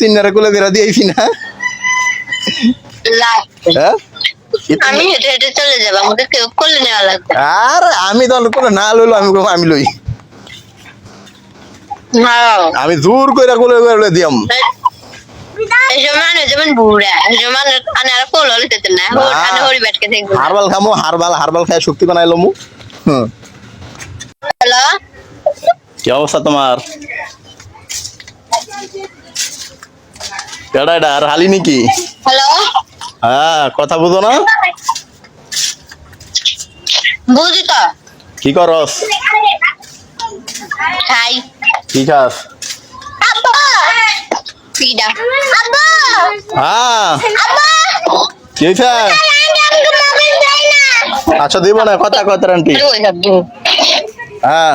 তিন নারে কোলে বেড়া দিয়েছি না? হ্যাঁ? আমি হেঁটে হেঁটে চলে যাব আমাকে কেউ কোলে নেওয়া লাগবে। আর আমি তো কোলে না লইলো আমি আমি লই। হ্যাঁ। আমি জোর করে কোলে বেড়ে দিয়াম হারবাল খামো হারবাল হারবাল খায় শক্তি হ্যালো? কি অবস্থা তোমার? কেডা এটা আর হালি নাকি হ্যালো? হ্যাঁ কথা বুঝো না? বুঝি তো। কি করস? খাই। কি খাস? আব্বা! পিডা আব্বা! হ্যাঁ। আব্বা! কি আচ্ছা দিব না কথা কথা আন্টি। হ্যাঁ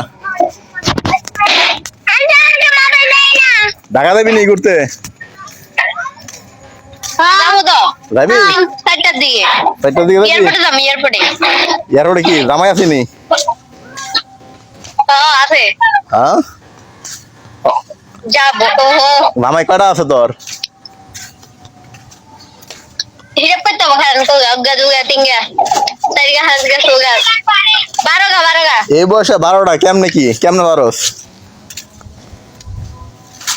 আমাকে মোবাইল দেয় না ঢাকা নি ঘুরতে? যাবি চারটার দিকে। চারটার দিকে এয়ারপোর্টে যাব এয়ারপোর্টে। এয়ারপোর্টে কি জামাই আসিনি হ্যাঁ আছে। হ্যাঁ? যাব ওহো। জামাই কয়টা আছে তোর? হিসাব করতে হবে খান তো অজ্ঞা দুগা তিনগা চারিগা হাঁসগা সোগা বারো গা এই বয়সে বারোটা কেমনে কি? কেমনে বারোস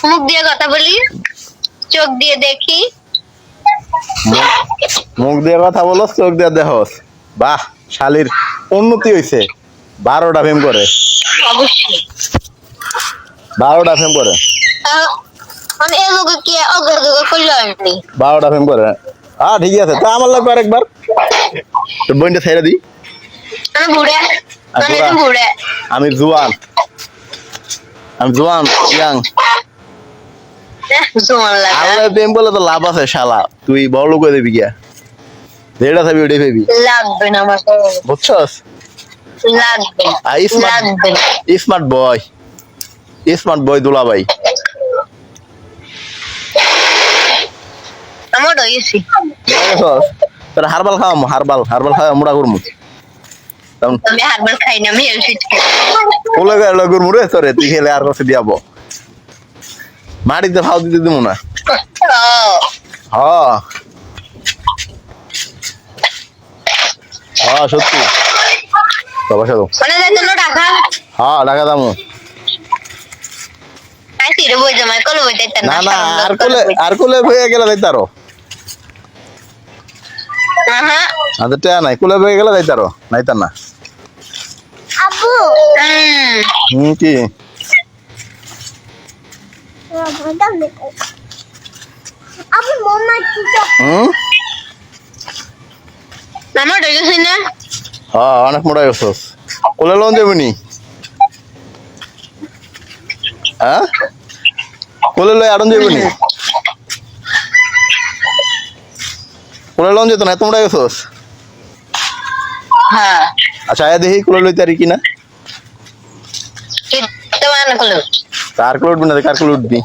মুখ দিয়ে কথা বলি চোখ দিয়ে দেখি। মুখ দিয়ে কথা বলস চোখ দিয়ে দেখস। বাহ শালির উন্নতি হইছে। বারোটা ফেম করে। অবশ্যই। বারোটা ফেম করে। আমি বারোটা ফেম করে। হ্যাঁ ঠিক আছে তা আমার লাগবে আরেকবার। তোর বোনটা ছেড়ে দিই আমি বুড়া। আমি বুড়া? তো বুড়া। আমি জুয়ান। আমি জুয়ান ইয়াং। আল্লাহ প্রেম করলে তো লাভ আছে শালা। তুই বড় লোক দিবি গিয়া। যেটা থাকবি ওটাই পাবি। লাগবে না আমার বুঝছস? লাগবে। Smart smart boy smart boy আমার রয়েছি তোর হারবাল খাওয়াম হারবাল। হারবাল খাওয়া মুড়া করমু আমি হারবার খাই না আমি এলফিট খাই। ওলে গেলে করমু রে তোরে। তুই খেলে আর কাছে দিয়াবো মাটিতে ভাও দিতে দিমু না। হ হ্যাঁ সত্যি। বাবা টাকা হ্যাঁ টাকা দামু না না আর কোলে আর কোলে হয়ে গেলে হ্যাঁ আমাদের টেয়া নাই কোলে হয়ে গেলে যাইতারো নাইতার না। হুম কি? না হ্যাঁ। অনেক মোটা গেছস কোলে লোন দেবনি হ্যাঁ কোলে লই আড়ন দেবনি কোলে লোন যেত না এত মোটা গেছস হ্যাঁ আচ্ছা আয়া দেখি কোলে লইতে আর কিনা? কিন্তু মানে কল কার কোলে উঠবি না উঠবি?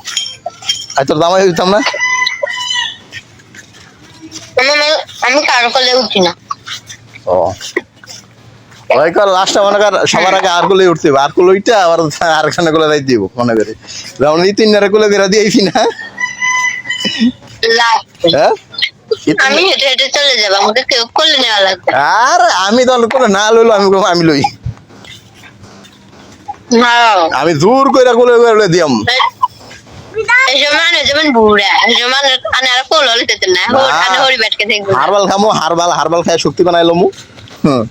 আজ তোর দামাই হইতাম না? আমি আমি কলে উঠি না। ও। ওই লাস্টটা মনে কর সবার আগে আর কোলে উঠতে হবে। আর কোলে উঠতে আবার আর খানে কোলে যাই দিব মনে করে। যেমন এই তিন নারে দিয়েছি না? হ্যাঁ? আমি হেঁটে হেঁটে চলে যাব আমাকে কেউ কোলে নেওয়া লাগবে আর আমি না লইলো আমি আমি লই? আমি জোর করে কোলে দিয়াম। কোল হারবাল খামো হারবাল হারবাল খায় শক্তি হ্যাঁ।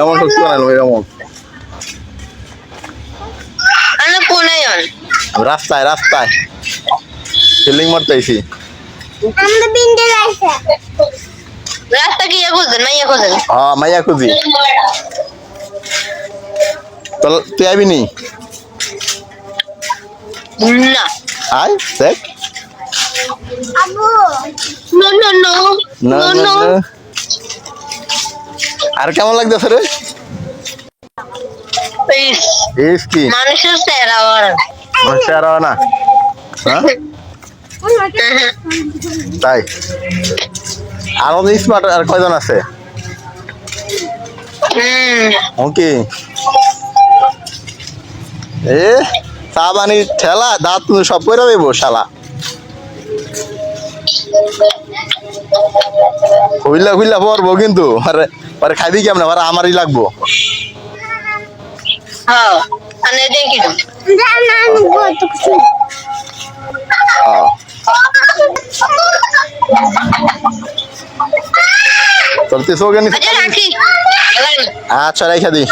এমন শক্তি এমন আমি রাস্তায় রাস্তায়। ফিল্ডিং রাস্তা কি ইয়ে হ্যাঁ মাইয়া খুঁজি। তুই আইবি নি? না। আয় দেখ। Abu. No no no. না নো না নো। না। আর কেমন লাগতেছে রে? ইস। কি? মানুষের চেহারা না? হ্যাঁ? তাই। আর স্মার্ট আর কয়জন আছে? ওকে এ চা পানি ঠেলা দাঁত সব করে দেবো শালা। হুইলা হুইলা পড়ব কিন্তু আরে আরে খাইবি কেমন? আরে আমারই লাগবো। হ্যাঁ দেখি। তো জানা আমি কত কিছু। তোর তো চোখে নিচে আচ্ছা রাখি ভালো